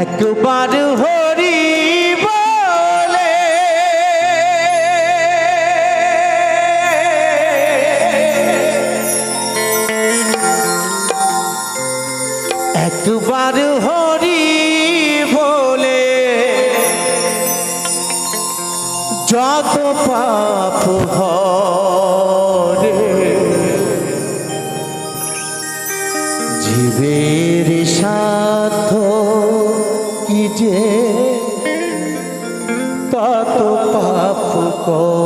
একবার হরি বলে। একবার হরি বলে। যত পাপ হরে। জীবের সাথ কি যে তত পাপ করে।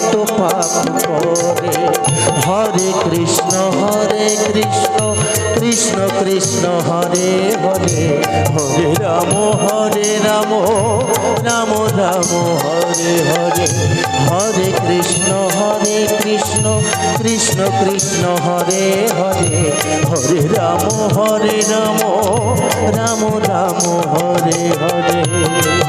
কি যে কত পাপ করে। হরে কৃষ্ণ হরে কৃষ্ণ কৃষ্ণ কৃষ্ণ, হরে হরে। হরে রাম হরে রাম রাম রাম, হরে হরে। হরে কৃষ্ণ হরে কৃষ্ণ কৃষ্ণ কৃষ্ণ, হরে হরে। হরে রাম হরে রাম রাম রাম, হরে হরে।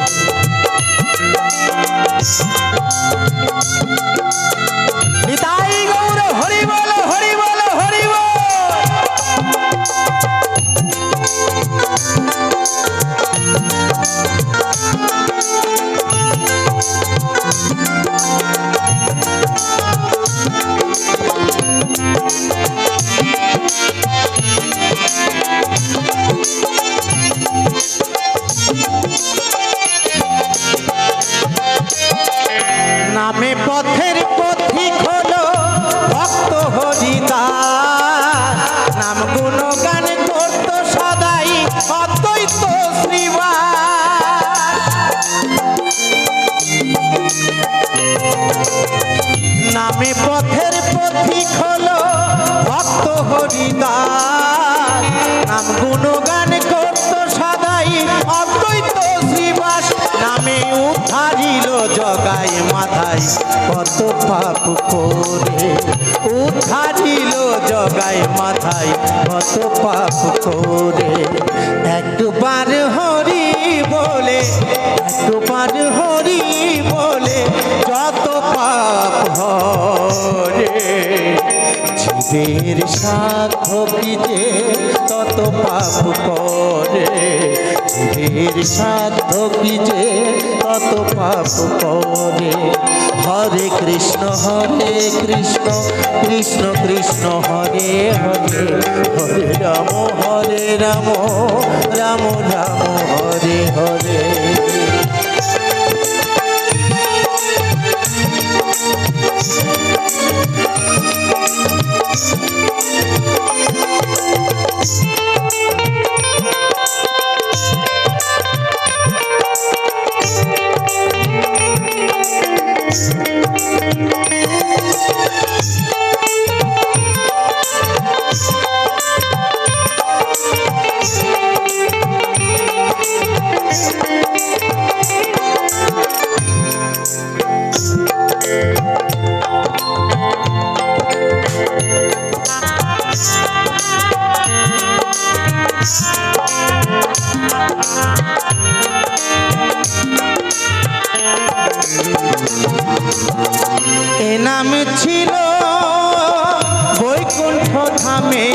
নামে পথের পথিক হলো ভক্ত হরিদাস নাম সদাই অদ্বৈত শ্রীবাস নামে পথের ভক্ত হরিদাস নাম গুণগান করত সদাই নামে উদ্ধারিল জগাই মাথায়। কত পাপ করে উদ্ধারিল জগায় মাথায়। কত পাপ করে জীবের সাধ্য যে তত পাপ করে। জীবের সাধ্য যে তত পাপ করে। হরে কৃষ্ণ হরে কৃষ্ণ কৃষ্ণ কৃষ্ণ, হরে হরে। হরে রাম হরে রাম রাম রাম, হরে হরে। ধামে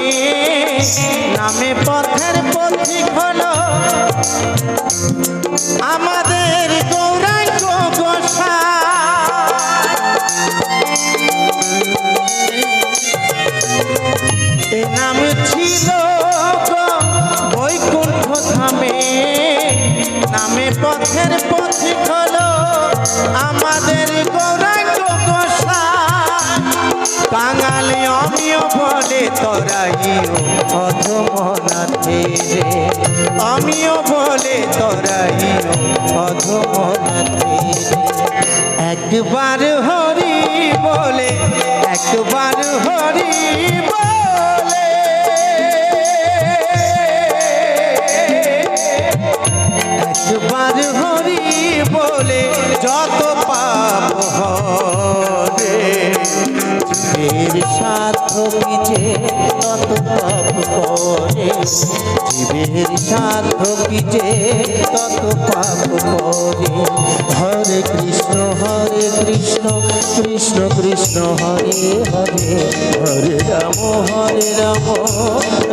নামে পথের পথিক হলো আমাদের গৌরাঙ্গ তোরাইও অধমনাথে রে। আমিও বলে তোরাইও অধম নাথে একবার হরি বলে একবার হরি বলে যে তত পাপ করে। জীবের সাধ্য যে তত পাপ করে। হরে কৃষ্ণ হরে কৃষ্ণ কৃষ্ণ কৃষ্ণ, হরে হরে। হরে রাম হরে রাম।